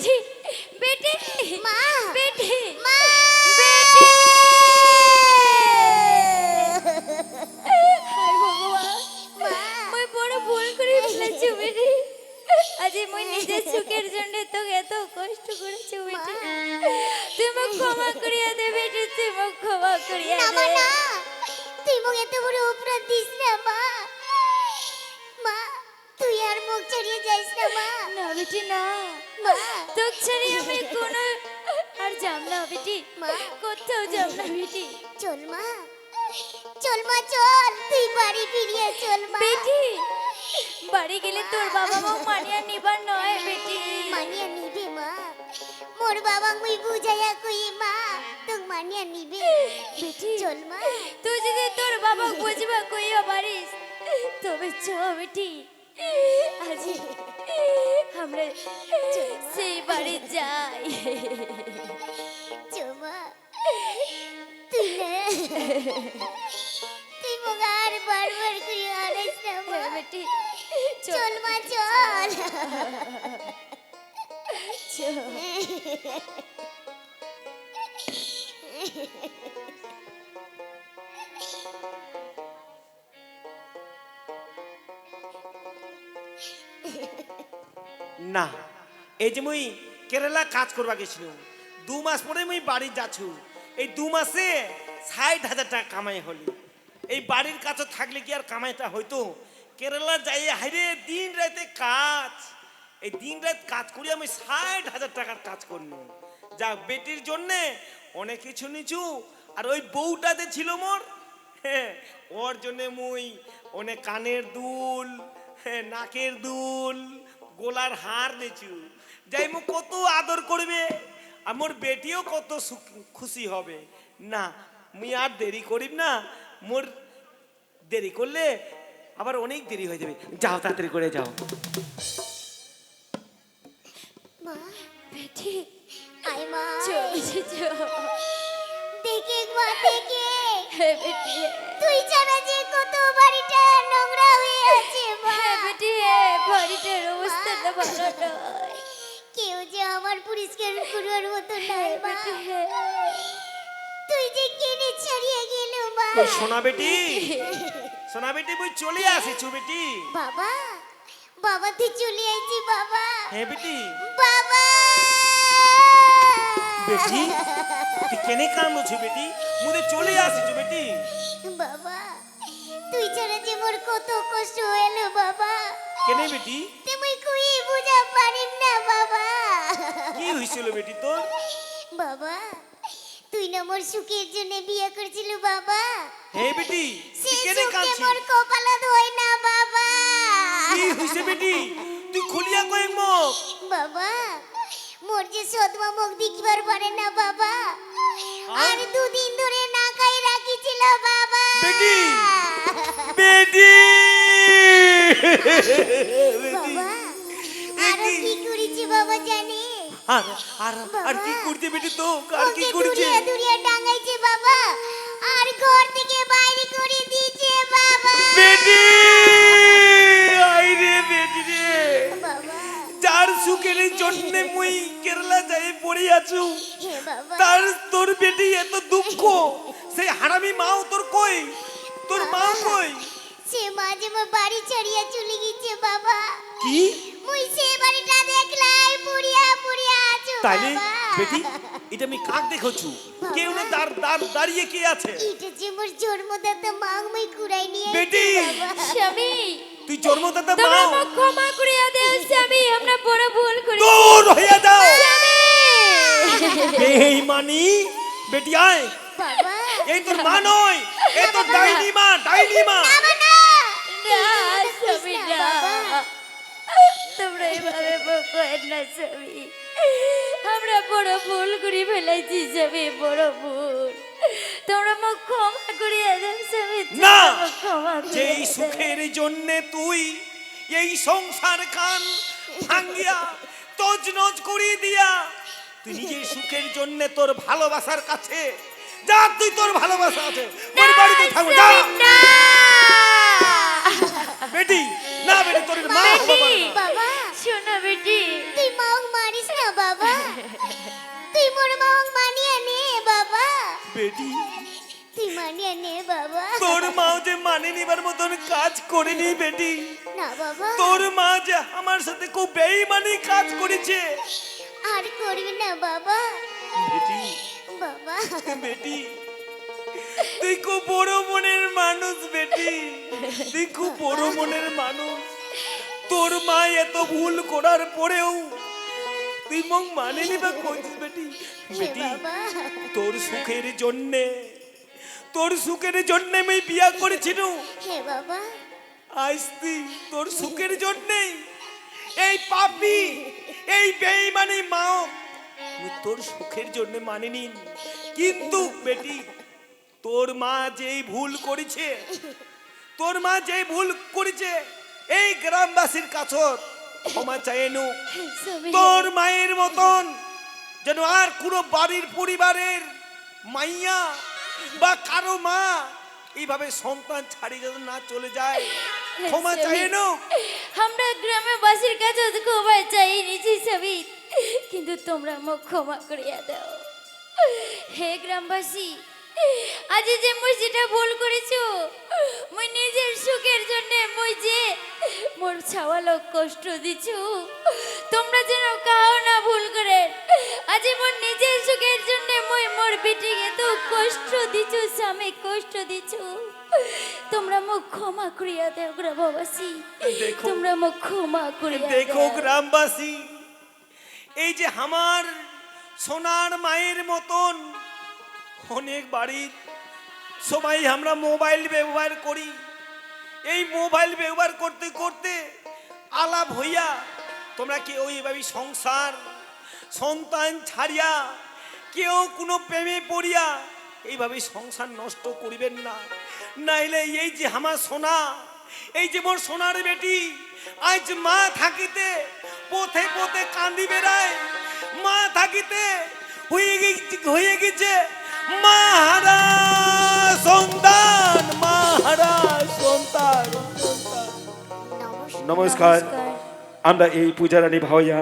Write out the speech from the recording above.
বেটি বেটি মা বেটি মা! বেটি! ভগবান মই বড় ভুল করে ফেলেছি বেটি। আজ মই নিজের সুখের জন্য তোকে এত কষ্ট করেছি বেটি। তুই মোক ক্ষমা করিয়া দে বেটি তুই মোক ক্ষমা করিয়া দে। না! তুই মোক এত বড় অপরাধ দিস না মা! মা তুই আর মুখ ছাড়িয়ে যাইস না মা! না বেটি না। তোক ছাড়ি আমি কোনো? আর যাব না বেটি মা। কোথাও যাব না বেটি চল মা চল মা চল। তুই বাড়ি ফিরিয়ে চল মা। বেটি বাড়ি গেলে তোর বাবা মা মানিয়া নিবার নয় বেটি। মানিয়া নিবে মা। মোর বাবা মুই বুঝাইয়া কই মা তোক মানিয়া নিবে। বেটি চল মা। তুই যদি তোর বাবা বুঝবা কইয়া পারিস তবে চ বেটি। আজ আমরা চল মা চল। চল। না এই যে মুই কেরালা কাজ করবা গেছিলাম দু মাস পরে মুই বাড়ি যাচ্ছু। এই দু মাসে ষাট হাজার টাকা কামাই হলি। এই বাড়ির কাছে থাকলে কি আর কামাইটা হইতো? কেরালা যাই, হাইরে, দিন রাতে কাজ। এই দিন রাত কাজ করি আমি ষাট হাজার টাকার কাজ করলি যা বেটির জন্যে অনেক কিছু নিচু। আর ওই বউটাতে ছিল মোর ওর জন্যে মুই অনেক কানের দুল নাকের দুল, গোলার হার দিছু যাই মু কত আদর করবে আমার বেটিও কত খুশি হবে। না, মুই আর দেরি করিব না। মোর দেরি করলে আবার অনেক দেরি হয়ে যাবে। যাও তাড়াতাড়ি করে যাও। মা বেটি আয় মা। চল চল। দেখে মা দেখে। বেটি। তুই ছাড়া যে কত বাড়িটা নোংরা হয়ে আছে মা। হ্যাঁ বেটি হ্যাঁ বাড়িটার অবস্থাটা ভালো নয়। কেউ যে আমার পরিষ্কার করার মতো নাই মা। কই সোনা বেটি? সোনা বেটি বই চলে আসিছু বেটি। বাবা বাবা তুই চলে আইছি বাবা। হ্যাঁ বেটি। বাবা। বেটি তুই কেনে কান্দছো বেটি? মুদে চলে আসিছু বেটি। বাবা তুই ছাড়া যে মোর কত কষ্ট হইল বাবা। কেনে বেটি? তুমি কুই বুঝা পারিম না বাবা। কি হইছিল বেটি তোর? বাবা তুই না মোর সুখের জন্য বিয়ে করেছিল বাবা। হ্যাঁ বেটি তুই সেই কেনে কাঁদছিস? মোর কপালত হয় না বাবা। কি হইছে বেটি? তুই খুলিয়া কই মুখ বাবা মোর যে সদমা মুখ দেখিবার পারে না বাবা। আর দুদিন ধরে না খাই রাখিছিল বাবা। বেটি বেটি! আর আর আর কি করতে বেটি তো? আর কি করছে? দুরিয়া টাঙ্গাইছে বাবা। আর ঘর থেকে বাইরে করে দিয়েছে বাবা। বেটি! আইরে বেটি রে! যার সুখের জন্য মুই কেরালা যাই পড়ে আছু। তার তোর বেটি এত দুঃখ সেই হারামি মাও তোর কই? তোর মা কই? সে মাঝে মা বাড়ি ছাড়িয়া চলে গেছে বাবা। কি? মুই সে বাড়িটা আছো তাইলে বেটি এটা আমি কাক দেখছু? কেউ না দাঁড় দাঁড় দাঁড়িয়ে কে আছে? এটা যে মোর জন্মদাতা মাং মই কুড়াই নিয়ে বেটি! স্বামী! তুই জন্মদাতা তোমরা মাও! মোক ক্ষমা করিয়া দেও স্বামী। আমরা বড় ভুল করি দূর হইয়া যাও! স্বামী! বেঈমানি বেটি আয়! বাবা। এই তোর মা নয় এই তোর ডাইনি মা ডাইনি মা বাবা না! না স্বামী না। তোমরা এভাবে বকো না স্বামী। আমরা বড় ভুল করি ফেলেছি স্বামী বড় ভুল। তোমরা মোক ক্ষমা করিয়া স্বামী না! যেই সুখের জন্যে তুই এই সংসার খান ভাঙ্গিয়া তজনজ করিয়ে দিয়া তুই নিজের সুখের জন্য তোর ভালোবাসার কাছে যা তুই তোর ভালোবাসা আছে। তোর বাড়িতে থাকো যা। না! বেটি না বেটি তোর মা বাবা বেটি তুই মানিয়ে নে বাবা। তোর মাও যে মানে নিবার মতন কাজ করেনি বেটি। না বাবা। তোর মা যে আমার সাথে খুব বেইমানি কাজ করেছে। আর করবি না বাবা। বেটি। বাবা। বেটি। তুই খুব বড় মনের মানুষ বেটি। তুই খুব বড় মনের মানুষ। তোর মা এত ভুল করার পরেও তুই মগ মানে নিবা করছিস বেটি। বেটি তোর সুখের জন্যে তোর সুখের জন্যে আমি বিয়া করেছিল হে বাবা। আজ তুই তোর সুখের জন্যেই এই পাপি এই বেইমানি মাও তোর সুখের জন্য মানিনি। কিন্তু বেটি তোর মা যেই ভুল করেছে তোর মা যেই ভুল করেছে এই গ্রামবাসীর কাছে ক্ষমা চাই নু তোর মায়ের মতন যেন আর কোনো বাড়ির পরিবারের মাইয়া বা কারও মা এইভাবে সন্তান ছাড়িয়ে যেন না চলে যায়। ক্ষমা চাই নো আমরা গ্রামে বাসির কাছে ক্ষমা চাই নিছি সবই কিন্তু তোমরা মুখ ক্ষমা করিয়া দাও। হে গ্রামবাসী আজ যে মই যেটা ভুল করেছ মই নিজের সুখের জন্য মই যে মোর ছাওয়ালোক কষ্ট দিছু তোমরা যেন কাও না ভুল করে। আজ মোর নিজের সুখের জন্য মই মোর বেটিকে তো কষ্ট দিছু স্বামী কষ্ট দিছু। তোমরা মুখ ক্ষমা করিয়া দেও গ্রামবাসী। তোমরা মুখ ক্ষমা করিয়া দেখো। গ্রামবাসী এই যে আমার সোনার মায়ের মতন অনেক বাড়ির সবাই আমরা মোবাইল ব্যবহার করি। এই মোবাইল ব্যবহার করতে করতে আলাপ হইয়া, তোমরা কেউ এইভাবে সংসার, সন্তান ছাড়িয়া, কেউ কোনো প্রেমে পড়িয়া, এইভাবে সংসার নষ্ট করিবেন না। নাইলে এই যে আমার সোনা, এই যে মোর সোনার বেটি, আজ মা থাকিতে পথে পথে কান্দি বেড়ায়, মা থাকিতে হয়ে গেছে হয়ে গেছে মাহারা সন্তান মাহারা সন্তান। নমস্কার। নমস্কার। আমরা এই পূজারানী ভাইয়া